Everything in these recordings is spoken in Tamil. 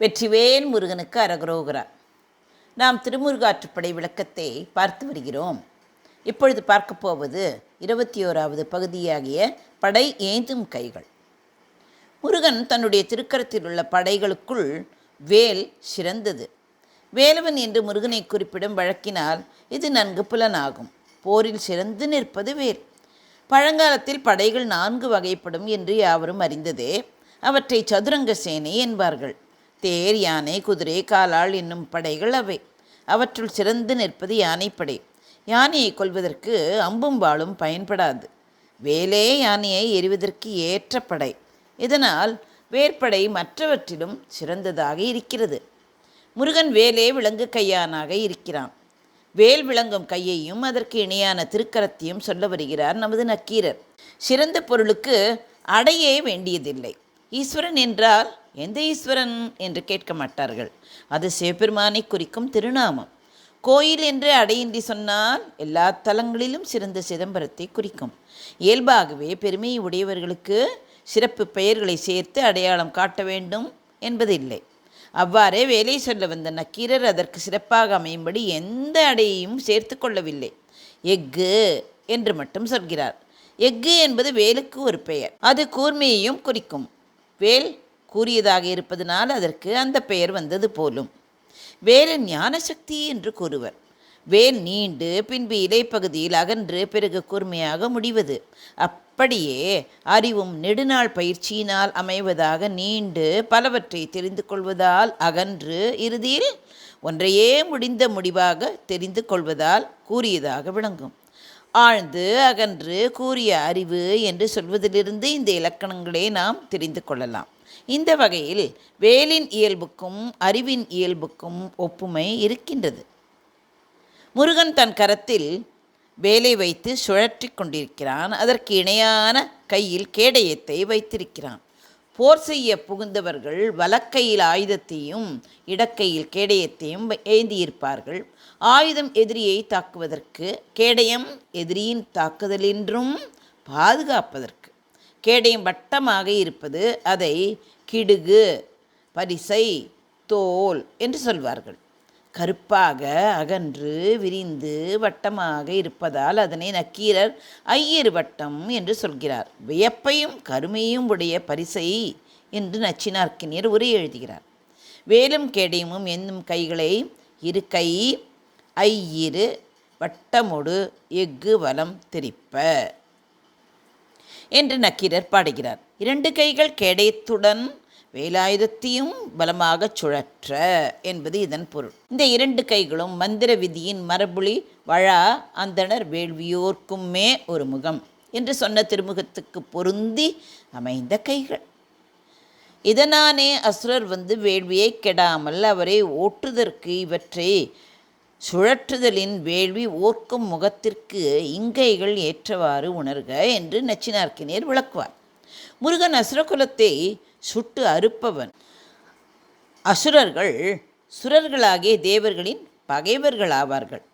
வெற்றிவேன் முருகனுக்கு அரகரோகரா நாம் திருமுருகாற்றுப்படை விளக்கத்தை பார்த்து வருகிறோம். இப்பொழுது பார்க்க போவது இருபத்தி ஓராவது பகுதியாகிய படை ஏந்தும் கைகள். முருகன் தன்னுடைய திருக்கரத்தில் உள்ள படைகளுக்குள் வேல் சிறந்தது. வேலவன் என்று முருகனை குறிப்பிடும் வழக்கினால் இது நன்கு புலனாகும். போரில் சிறந்து நிற்பது வேல். பழங்காலத்தில் படைகள் நான்கு வகைப்படும் என்று யாவரும் அறிந்ததே அவற்றை சதுரங்க சேனை என்பார்கள். தேர் யானை குதிரை காலாள் என்னும் படைகள் அவை. அவற்றுள் சிறந்து நிற்பது யானைப்படை. யானையை கொல்வதற்கு அம்பும் வாளும் பயன்படாது. வேலே யானையை எறிவதற்கு ஏற்ற படை. இதனால் வேற்படை மற்றவற்றிலும் சிறந்ததாக இருக்கிறது. முருகன் வேலே விலங்கு கையானாக இருக்கிறான். வேல் விளங்கும் கையையும் அதற்கு இணையான திருக்கரத்தையும் சொல்ல வருகிறார் நமது நக்கீரர். சிறந்த பொருளுக்கு அடையே வேண்டியதில்லை. ஈஸ்வரன் என்றால் எந்த ஈஸ்வரன் என்று கேட்க மாட்டார்கள். அது சிவபெருமானை குறிக்கும் திருநாமம். கோயில் என்று அடையின்றி சொன்னால் எல்லா தலங்களிலும் சிறந்த சிதம்பரத்தை குறிக்கும். இயல்பாகவே பெருமை உடையவர்களுக்கு சிறப்பு பெயர்களை சேர்த்து அடையாளம் காட்ட வேண்டும் என்பதில்லை. அவ்வாறே வேலை சொல்ல வந்த நக்கீரர் அதற்கு சிறப்பாக அமையும்படி எந்த அடையையும் சேர்த்து கொள்ளவில்லை. எஃகு என்று மட்டும் சொல்கிறார். எஃகு என்பது வேலுக்கு ஒரு பெயர். அது கூர்மையையும் குறிக்கும். வேல் கூறியதாக இருப்பதனால் அதற்கு அந்த பெயர் வந்தது போலும். வேல் ஞான சக்தி என்று கூறுவர். வேல் நீண்டு பின்பு இலைப்பகுதியில் அகன்று பிறகு கூர்மையாக முடிவது. அப்படியே அறிவும் நெடுநாள் பயிற்சியினால் அமைவதாக நீண்டு பலவற்றை தெரிந்து கொள்வதால் அகன்று இறுதியில் ஒன்றையே முடிந்த முடிவாக தெரிந்து கொள்வதால் கூறியதாக விளங்கும். ஆழ்ந்து அகன்று கூறிய அறிவு என்று சொல்வதிலிருந்து இந்த இலக்கணங்களை நாம் தெரிந்து கொள்ளலாம். இந்த வகையில் வேலின் இயல்புக்கும் அறிவின் இயல்புக்கும் ஒப்புமை இருக்கின்றது. முருகன் தன் கரத்தில் வேலை வைத்து சுழற்றி கொண்டிருக்கிறான். அதற்கு இணையான கையில் கேடயத்தை வைத்திருக்கிறான். போர் செய்ய புகுந்தவர்கள் வலக்கையில் ஆயுதத்தையும் இடக்கையில் கேடயத்தையும் ஏந்தியிருப்பார்கள். ஆயுதம் எதிரியை தாக்குவதற்கு கேடயம் எதிரியின் தாக்குதலின்றும் பாதுகாப்பதற்கு. கேடயம் வட்டமாக இருப்பது அதை கிடுகு பரிசை தோல் என்று சொல்வார்கள். கருப்பாக அகன்று விரிந்து வட்டமாக இருப்பதால் அதனை நக்கீரர் ஐயிரு வட்டம் என்று சொல்கிறார். வியப்பையும் கருமையும் உடைய பரிசை என்று நச்சினார்க்கினியர் உரை எழுதுகிறார். வேலும் கேடயமும் என்னும் கைகளை இரு கை ஐயிரு வட்டமொடு எஃகு வலம் திரிப்ப என்று நக்கீரர் பாடுகிறார். இரண்டு கைகள் கேடயத்துடன் வேலாயுதத்தையும் பலமாக சுழற்ற என்பது இதன் பொருள். இந்த இரண்டு கைகளும் மந்திர விதியின் மரபுளி வழா அந்தணர் வேள்வியோர்க்குமே ஒரு முகம் என்று சொன்ன திருமுகத்துக்கு பொருந்தி அமைந்த கைகள். இதனானே அசுரர் வந்து வேள்வியை கெடாமல் அவரை ஓட்டுதற்கு இவற்றை சுழற்றுதலின் வேள்வி ஓர்க்கும் முகத்திற்கு இங்கைகள் ஏற்றவாறு உணர்க என்று நச்சினார்க்கினேர் விளக்குவார். முருகன் அசுரகுலத்தை சுட்டு அறுப்பவன். அசுரர்கள் சுரர்களாகிய தேவர்களின் பகைவர்களாவார்கள்.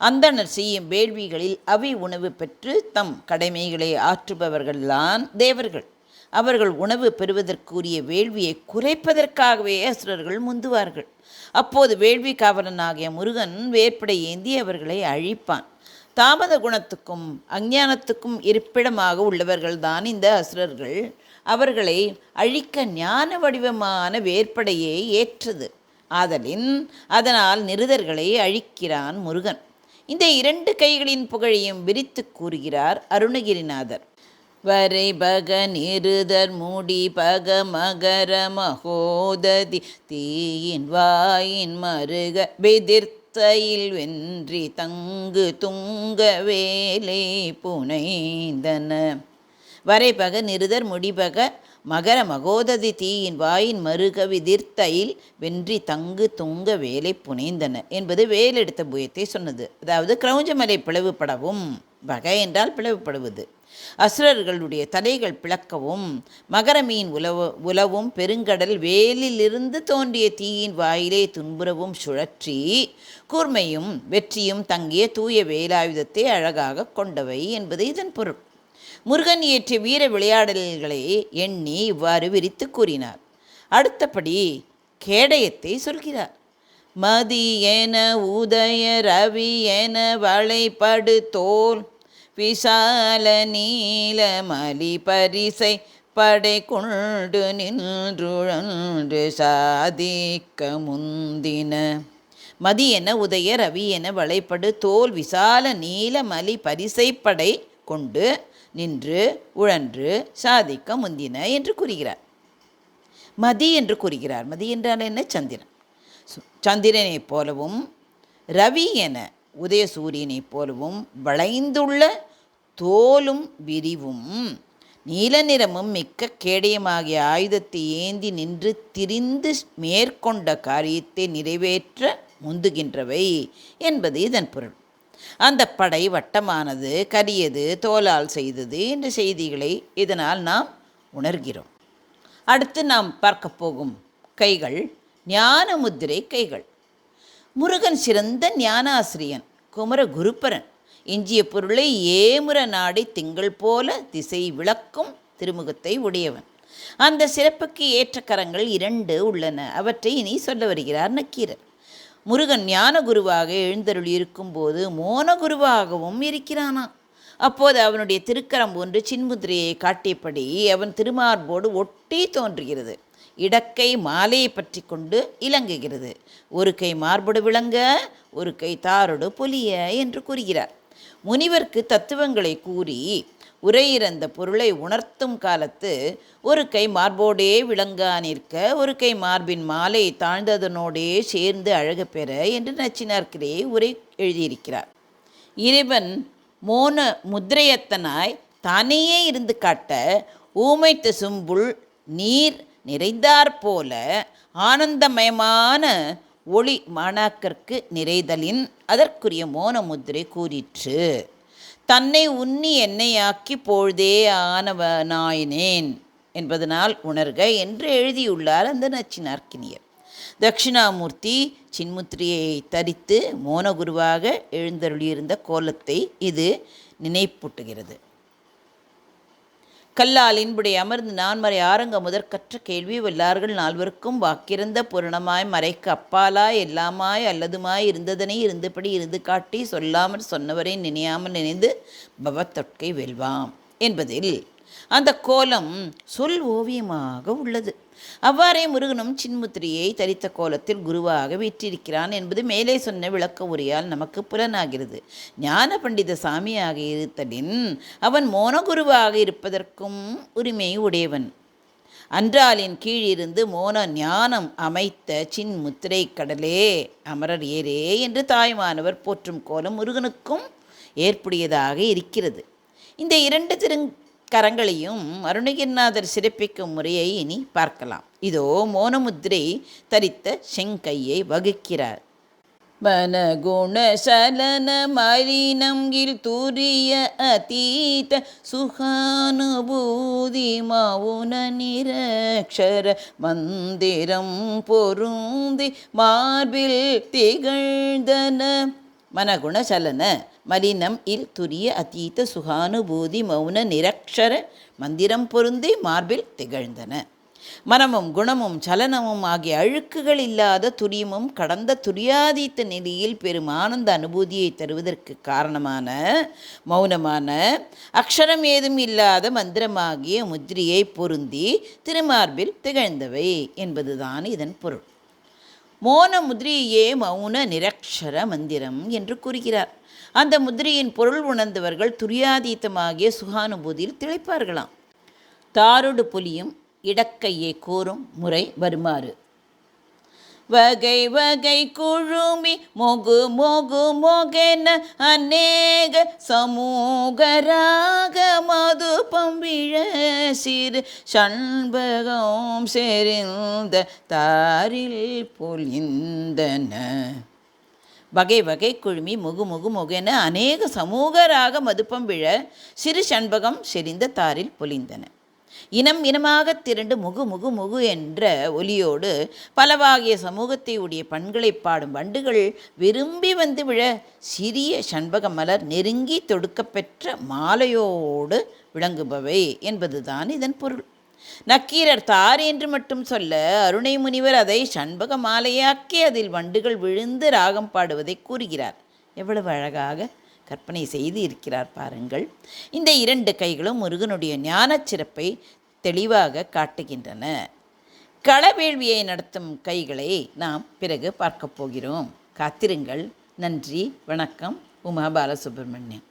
அந்தணர் செய்யும் வேள்விகளில் அவை உணவு பெற்று தம் கடமைகளை ஆற்றுபவர்கள்தான் தேவர்கள். அவர்கள் உணவு பெறுவதற்குரிய வேள்வியை குறைப்பதற்காகவே அசுரர்கள் முந்துவார்கள். அப்போது வேள்வி காவலனாகிய முருகன் வேற்படை ஏந்தி அவர்களை அழிப்பான். தாமத குணத்துக்கும் அஞ்ஞானத்துக்கும் இருப்பிடமாக உள்ளவர்கள்தான் இந்த அசுரர்கள். அவர்களை அழிக்க ஞான வடிவமான வேற்படையே ஏற்றது. ஆதலின் அதனால் நிருதர்களை அழிக்கிறான் முருகன். இந்த இரண்டு கைகளின் புகழையும் விரித்து கூறுகிறார் அருணகிரிநாதர். வரை பக நிருதர் மூடி பக மகர மகோததி தீயின் வாயின் மருக தையில் வென்றி தங்கு துங்க வேலை புனைந்தன. வரைபக நிருதர் முடிபக மகர மகோததி தீயின் வாயின் மருகவிதிர்த்தையில் வென்றி தங்கு துங்க வேலை புனைந்தன என்பது வேலெடுத்த புயத்தை சொன்னது. அதாவது கிரௌஞ்சமலை பிளவுபடவும் வகை என்றால் பிளவுபடுவது. அசுரர்களுடைய தலைகள் பிளக்கவும் மகரமீன் உலவு உலவும் பெருங்கடல் வேலிலிருந்து தோன்றிய தீயின் வாயிலே துன்புறவும் சுழற்றி கூர்மையும் வெற்றியும் தங்கிய தூய வேலாயுதத்தை அழகாக கொண்டவை என்பது இதன் பொருள். முருகன் இயற்றிய வீர விளையாடல்களை எண்ணி இவ்வாறு விரித்து கூறினார். அடுத்தபடி கேடயத்தை சொல்கிறார். மதி என உதய ரவி என வளைபடு தோல் விசால நீல மலி பரிசை படை கொண்டு நின்றுழன்று சாதிக்க முந்தின. மதி என உதய ரவி என வளைப்படு தோல் விசால நீல மலி பரிசைப்படை கொண்டு நின்று உழன்று சாதிக்க முந்தின என்று கூறுகிறார். மதி என்று கூறுகிறார். மதி என்றால் என்ன? சந்திரன். சு- சந்திரனைப் போலவும் ரவி என உதயசூரியனைப் போலவும் வளைந்துள்ள தோலும் விரிவும். நீல நிறமும் மிக்க கேடயமாகிய ஆயுதத்தை ஏந்தி நின்று திரிந்து மேற்கொண்ட காரியத்தை நிறைவேற்ற முந்துகின்றவை என்பது இதன் பொருள். அந்த படை வட்டமானது கரியது தோலால் செய்தது என்ற செய்திகளை இதனால் நாம் உணர்கிறோம். அடுத்து நாம் பார்க்க போகும் கைகள் ஞான முத்திரை கைகள். முருகன் சிறந்த ஞானாசிரியன் குமர குருப்பரன் எஞ்சிய பொருளை ஏமுற நாடி திங்கள் போல திசை விளக்கும் திருமுகத்தை உடையவன். அந்த சிறப்புக்கு ஏற்ற கரங்கள் இரண்டு உள்ளன. அவற்றை இனி சொல்ல வருகிறார் நக்கீரர். முருகன் ஞான குருவாக எழுந்தருளி இருக்கும்போது மோன குருவாகவும் இருக்கிறானா அப்போது அவனுடைய திருக்கரம் ஒன்று சின்முத்திரையை காட்டியபடி அவன் திருமார்போடு ஒட்டி தோன்றுகிறது. இடக்கை மாலையை பற்றி கொண்டு இலங்குகிறது. ஒரு கை மார்போடு விளங்க ஒரு கை தாரொடு பொலிய என்று கூறுகிறார். முனிவர்க்கு தத்துவங்களை கூறி உரையிறந்த பொருளை உணர்த்தும் காலத்து ஒரு கை மார்போடே விளங்கா நிற்க ஒரு கை மார்பின் மாலை தாழ்ந்ததனோடே சேர்ந்து அழகு பெற என்று நச்சினார்க்கிடையே உரை எழுதியிருக்கிறார். இறைவன் மோன முத்திரையத்தனாய் தானேயே இருந்து காட்ட ஊமைத்த சும்புள் நீர் நிறைந்தாற் போல ஆனந்தமயமான ஒளி மாணாக்கர்க்கு நிறைதலின் அதற்குரிய மோன முத்திரை கூறிற்று. தன்னை உன்னி என்னையாக்கி பொழுதே ஆனவனாயினேன் என்பதனால் உணர்க என்று எழுதியுள்ளார் அந்த நச்சினார்க்கினியர் தட்சிணாமூர்த்தி சின்முத்திரியை தரித்து மோனகுருவாக எழுந்தருளியிருந்த கோலத்தை இது நினைப்பூட்டுகிறது. கல்லால் இன்புடைய அமர்ந்து நான்மறை ஆரங்க முதற்கற்ற கேள்வி வல்லார்கள் நால்வருக்கும் வாக்கிறந்த பூரணமாய் மறைக்கு அப்பாலாய் எல்லாமாய் அல்லதுமாய் இருந்ததனை இருந்தபடி இருந்து காட்டி சொல்லாமல் சொன்னவரை நினையாமல் நினைந்து பவத்தொட்கை வெல்வாம் என்பதில் அந்த கோலம் சொல் ஓவியமாக உள்ளது. அவ்வாறே முருகனும் சின்முத்திரியை தரித்த கோலத்தில் குருவாக வீற்றிருக்கிறான் என்பது மேலே சொன்ன விளக்க உரையால் நமக்கு புலனாகிறது. ஞான பண்டித சாமியாக இருத்தலின் அவன் மோனகுருவாக இருப்பதற்கும் உரிமை உடையவன். அன்றாலின் கீழிருந்து மோன ஞானம் அமைத்த சின்முத்திரை கடலே அமரர் ஏரே என்று தாய்மானவர் போற்றும் கோலம் முருகனுக்கும் ஏற்புடையதாக இருக்கிறது. இந்த இரண்டு கரங்களையும் அருணகிரிநாதர் சிறப்பிக்கும் முறையை இனி பார்க்கலாம். இதோ மோனமுத்திரை தரித்த செங்கையை வகுக்கிறார். மனகுண சலன மலினம் இல் துரிய அதீத சுகானுபூதி மவுன நிரக்ஷர மந்திரம் பொருந்தி மார்பில் திகழ்ந்தன மனகுணசலன மலினம் இல் துரிய அதீத சுகானுபூதி மௌன நிரக்ஷர மந்திரம் பொருந்தி மார்பில் திகழ்ந்தன. மனமும் குணமும் சலனமும் ஆகிய அழுக்குகள் இல்லாத துரியமும் கடந்த துரியாதீத்த நிலையில் பெரும் ஆனந்த அனுபூதியை தருவதற்கு காரணமான மௌனமான அக்ஷரம் ஏதும் இல்லாத மந்திரமாகிய முத்திரையை பொருந்தி திருமார்பில் திகழ்ந்தவை என்பதுதான் இதன் பொருள். மோன முதிரியே மௌன நிரக்ஷர மந்திரம் என்று கூறுகிறார். அந்த முதிரையின் பொருள் உணர்ந்தவர்கள் துரியாதீத்தமாகிய சுகானுபூதியில் திளைப்பார்களாம். தாருடு புலியும் இடக்கையை கூறும் முறை வருமாறு. வகை வகை குழுமி மொகு மொகு மொகென அநேக சமூகராக மதுப்பம் விழ சிறு சண்பகம் செறிந்த தாரில் பொலிந்தன வகை வகை குழுமி முகு முகு முகென அநேக சமூகராக மதுப்பம் விழ சிறு சண்பகம் செறிந்த தாரில் பொலிந்தன இனம் இனமாக திரண்டு முகு முகு முகு என்ற ஒலியோடு பலவாகிய சமூகத்தை உடைய பண்களை பாடும் வண்டுகள் விரும்பி வந்து விழ சிறிய சண்பக மலர் நெருங்கி தொடுக்கப்பெற்ற மாலையோடு விளங்குபவை என்பதுதான் இதன் பொருள். நக்கீரர் தார் என்று மட்டும் சொல்ல அருணை முனிவர் அதை சண்பக மாலையாக்கி அதில் வண்டுகள் விழுந்து ராகம் பாடுவதை கூறுகிறார். எவ்வளவு அழகாக கற்பனை செய்து இருக்கிறார் பாருங்கள். இந்த இரண்டு கைகளும் முருகனுடைய ஞானச் சிறப்பை தெளிவாக காட்டுகின்றன. களவேள்வியை நடத்தும் கைகளை நாம் பிறகு பார்க்கப் போகிறோம். காத்திருங்கள். நன்றி. வணக்கம். உமா பாலசுப்ரமணியம்.